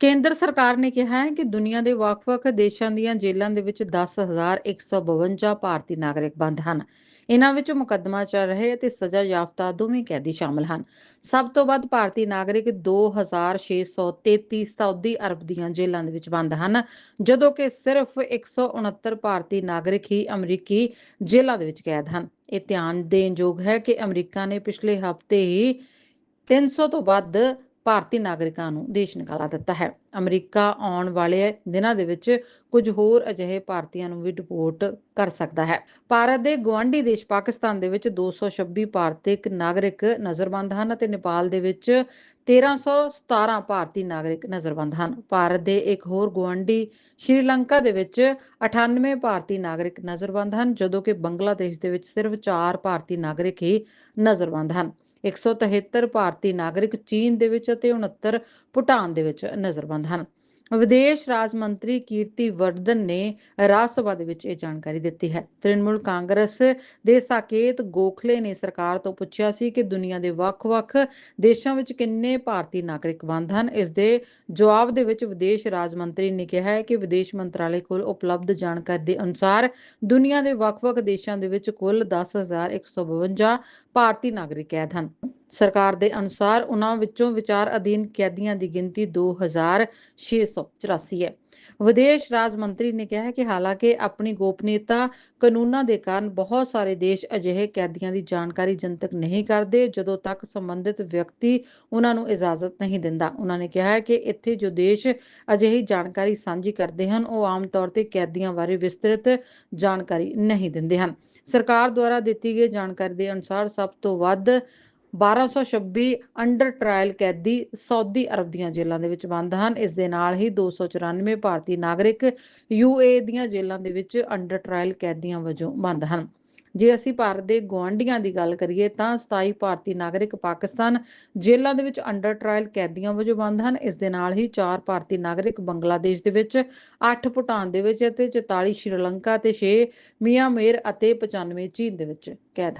ਕੇਂਦਰ ਸਰਕਾਰ ਨੇ ਕਿਹਾ ਹੈ ਕਿ ਦੁਨੀਆ ਦੇ ਵੱਖ-ਵੱਖ ਦੇਸ਼ਾਂ ਦੀਆਂ ਜੇਲ੍ਹਾਂ ਦੇ ਵਿੱਚ 10152 ਭਾਰਤੀ ਨਾਗਰਿਕ ਬੰਦ ਹਨ। ਇਹਨਾਂ ਵਿੱਚ ਮੁਕੱਦਮਾ ਚੱਲ ਰਹੇ ਅਤੇ ਸਜ਼ਾ ਯਾਫਤਾ ਦੋਵੇਂ ਕੈਦੀ ਸ਼ਾਮਲ ਹਨ। ਸਭ ਤੋਂ ਵੱਧ ਭਾਰਤੀ ਨਾਗਰਿਕ 2633 ਸਾਊਦੀ ਅਰਬ ਦੀਆਂ ਜੇਲ੍ਹਾਂ ਦੇ ਵਿੱਚ ਬੰਦ ਹਨ, ਜਦੋਂ ਕਿ ਸਿਰਫ 169 ਭਾਰਤੀ ਨਾਗਰਿਕ ਹੀ ਅਮਰੀਕੀ ਜੇਲ੍ਹਾਂ ਦੇ ਵਿੱਚ ਕੈਦ ਹਨ। ਇਹ ਧਿਆਨ ਦੇਣ ਯੋਗ ਹੈ ਕਿ ਅਮਰੀਕਾ ਨੇ ਪਿਛਲੇ ਹਫ਼ਤੇ ਹੀ 300 ਤੋਂ ਵੱਧ ਭਾਰਤੀ ਨਾਗਰਿਕਾਂ ਨੂੰ ਦੇਸ਼ ਨਿਕਾਲਾ ਦਿੱਤਾ ਹੈ। ਅਮਰੀਕਾ ਆਉਣ ਵਾਲੇ ਦਿਨਾਂ ਦੇ ਵਿੱਚ ਕੁਝ ਹੋਰ ਅਜਿਹੇ ਭਾਰਤੀਆਂ ਨੂੰ ਵੀ ਡਿਪੋਰਟ ਕਰ ਸਕਦਾ ਹੈ। ਭਾਰਤ ਦੇ ਗੁਆਂਢੀ ਦੇਸ਼ ਪਾਕਿਸਤਾਨ ਦੇ ਵਿੱਚ 226 ਭਾਰਤੀ ਨਾਗਰਿਕ ਨਜ਼ਰਬੰਦ ਹਨ ਅਤੇ ਨੇਪਾਲ ਦੇ ਵਿੱਚ 1317 ਭਾਰਤੀ ਨਾਗਰਿਕ ਨਜ਼ਰਬੰਦ ਹਨ। ਭਾਰਤ ਦੇ ਇੱਕ ਹੋਰ ਗੁਆਂਢੀ ਸ਼੍ਰੀਲੰਕਾ ਦੇ ਵਿੱਚ 98 ਭਾਰਤੀ ਨਾਗਰਿਕ ਨਜ਼ਰਬੰਦ ਹਨ, ਜਦੋਂ ਕਿ ਬੰਗਲਾਦੇਸ਼ ਦੇ ਵਿੱਚ ਸਿਰਫ 4 ਭਾਰਤੀ ਨਾਗਰਿਕ ਹੀ ਨਜ਼ਰਬੰਦ ਹਨ। 173 ਭਾਰਤੀ ਨਾਗਰਿਕ ਚੀਨ ਦੇ ਵਿੱਚ ਅਤੇ 69 ਭੂਟਾਨ ਦੇ ਵਿੱਚ ਨਜ਼ਰਬੰਦ ਹਨ। ਵਿਦੇਸ਼ ਰਾਜ ਮੰਤਰੀ ਕੀਰਤੀ ਵਰਦਨ ਨੇ ਰਾਜ ਸਭਾ ਦੇ ਵਿੱਚ ਇਹ ਜਾਣਕਾਰੀ ਦਿੱਤੀ ਹੈ। ਤ੍ਰਿਣਮੂਲ ਕਾਂਗਰਸ ਦੇ ਸਾਕੇਤ ਗੋਖਲੇ ਨੇ ਸਰਕਾਰ ਤੋਂ ਪੁੱਛਿਆ ਸੀ ਕਿ ਦੁਨੀਆ ਦੇ ਵੱਖ-ਵੱਖ ਦੇਸ਼ਾਂ ਵਿੱਚ ਕਿੰਨੇ ਭਾਰਤੀ ਨਾਗਰਿਕ ਬੰਦ ਹਨ। ਇਸ ਦੇ ਜਵਾਬ ਦੇ ਵਿੱਚ ਵਿਦੇਸ਼ ਰਾਜ ਮੰਤਰੀ ਨੇ ਕਿਹਾ ਹੈ ਕਿ ਵਿਦੇਸ਼ ਮੰਤਰਾਲੇ ਕੋਲ ਉਪਲਬਧ ਜਾਣਕਾਰੀ ਦੇ ਅਨੁਸਾਰ ਦੁਨੀਆ ਦੇ ਵੱਖ-ਵੱਖ ਦੇਸ਼ਾਂ ਦੇ ਵਿੱਚ ਕੁੱਲ 10152 ਭਾਰਤੀ ਨਾਗਰਿਕ ਕੈਦ ਹਨ। ਸਰਕਾਰ ਦੇ ਅਨੁਸਾਰ ਉਨ੍ਹਾਂ ਵਿੱਚੋਂ ਵਿਚਾਰ ਅਧੀਨ ਕੈਦੀਆਂ ਦੀ ਗਿਣਤੀ 2684 ਹੈ। ਵਿਦੇਸ਼ ਰਾਜ ਮੰਤਰੀ ਨੇ ਕਿਹਾ ਕਿ ਹਾਲਾਂਕਿ ਆਪਣੀ ਗੋਪਨੀਯਤਾ ਕਾਨੂੰਨਾਂ ਦੇ ਕਾਰਨ ਬਹੁਤ ਸਾਰੇ ਦੇਸ਼ ਅਜਿਹੇ ਕੈਦੀਆਂ ਦੀ ਜਾਣਕਾਰੀ ਜਨਤਕ ਨਹੀਂ ਕਰਦੇ ਜਦੋਂ ਤੱਕ ਸੰਬੰਧਿਤ ਵਿਅਕਤੀ ਉਹਨਾਂ ਨੂੰ ਇਜਾਜ਼ਤ ਨਹੀਂ ਦਿੰਦਾ। ਉਨ੍ਹਾਂ ਨੇ ਕਿਹਾ ਕਿ ਇੱਥੇ ਜੋ ਦੇਸ਼ ਅਜਿਹੀ ਜਾਣਕਾਰੀ ਸਾਂਝੀ ਕਰਦੇ ਹਨ, ਉਹ ਆਮ ਤੌਰ ਤੇ ਕੈਦੀਆਂ ਬਾਰੇ ਵਿਸਤ੍ਰਿਤ ਜਾਣਕਾਰੀ ਨਹੀਂ ਦਿੰਦੇ ਹਨ। ਸਰਕਾਰ ਦੁਆਰਾ ਦਿੱਤੀ ਗਈ ਜਾਣਕਾਰੀ ਦੇ ਅਨੁਸਾਰ ਸਭ ਤੋਂ ਵੱਧ 1226 ਅੰਡਰ ਟ੍ਰਾਇਲ ਕੈਦੀ ਸਾਊਦੀ ਅਰਬ ਦੀਆਂ ਜੇਲ੍ਹਾਂ ਦੇ ਵਿੱਚ ਬੰਦ ਹਨ। ਇਸ ਦੇ ਨਾਲ ਹੀ 294 ਭਾਰਤੀ ਨਾਗਰਿਕ ਯੂਏਈ ਦੀਆਂ ਜੇਲ੍ਹਾਂ ਦੇ ਵਿੱਚ ਅੰਡਰ ਟ੍ਰਾਇਲ ਕੈਦੀਆਂ ਵਜੋਂ ਬੰਦ ਹਨ। ਜੇ ਅਸੀਂ ਭਾਰਤ ਦੇ ਗੁਆਂਢੀਆਂ ਦੀ ਗੱਲ ਕਰੀਏ ਤਾਂ 27 ਭਾਰਤੀ ਨਾਗਰਿਕ ਪਾਕਿਸਤਾਨ ਜੇਲ੍ਹਾਂ ਦੇ ਵਿੱਚ ਅੰਡਰ ਟ੍ਰਾਇਲ ਕੈਦੀਆਂ ਵਜੋਂ ਬੰਦ ਹਨ। ਇਸ ਦੇ ਨਾਲ ਹੀ 4 ਭਾਰਤੀ ਨਾਗਰਿਕ ਬੰਗਲਾਦੇਸ਼ ਦੇ ਵਿੱਚ, 8 ਭੂਟਾਨ ਦੇ ਵਿੱਚ ਅਤੇ 44 ਸ਼੍ਰੀਲੰਕਾ ਅਤੇ 6 ਮਿਆਂਮਾਰ ਅਤੇ 95 ਚੀਨ ਦੇ ਵਿੱਚ ਕੈਦ